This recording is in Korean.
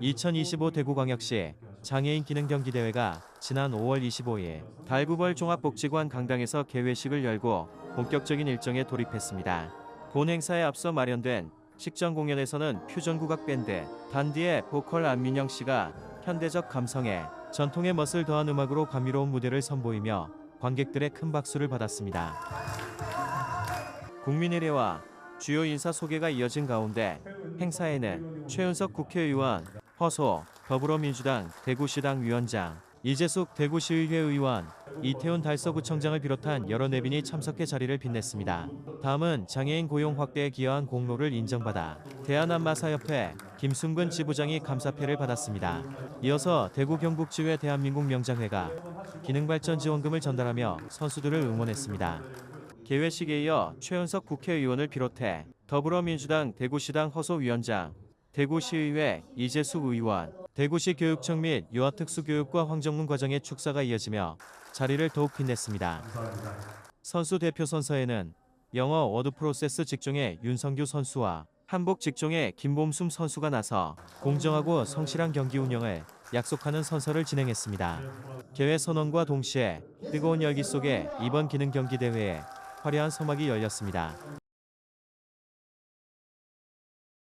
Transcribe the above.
2025 대구광역시 장애인 기능 경기 대회가 지난 5월 25일 달구벌 종합복지관 강당에서 개회식을 열고 본격적인 일정에 돌입했습니다. 본 행사에 앞서 마련된 식전 공연에서는 퓨전 국악 밴드 단디의 보컬 안민영 씨가 현대적 감성에 전통의 멋을 더한 음악으로 감미로운 무대를 선보이며 관객들의 큰 박수를 받았습니다. 국민의례와 주요 인사 소개가 이어진 가운데 행사에는 최은석 국회의원, 허소 더불어민주당 대구시당 위원장, 이재숙 대구시의회 의원, 이태훈 달서구청장을 비롯한 여러 내빈이 참석해 자리를 빛냈습니다. 다음은 장애인 고용 확대에 기여한 공로를 인정받아 대한안마사협회 김순근 지부장이 감사패를 받았습니다. 이어서 대구 경북지회 대한민국 명장회가 기능발전 지원금을 전달하며 선수들을 응원했습니다. 개회식에 이어 최은석 국회의원을 비롯해 더불어민주당 대구시당 허소위원장, 대구시의회 이재숙 의원, 대구시 교육청 및 유아특수교육과 황정문 과장의 축사가 이어지며 자리를 더욱 빛냈습니다. 선수 대표 선서에는 영어 워드 프로세스 직종의 윤성규 선수와 한복 직종의 김봄숨 선수가 나서 공정하고 성실한 경기 운영을 약속하는 선서를 진행했습니다. 개회 선언과 동시에 뜨거운 열기 속에 이번 기능 경기 대회에 화려한 서막이 열렸습니다.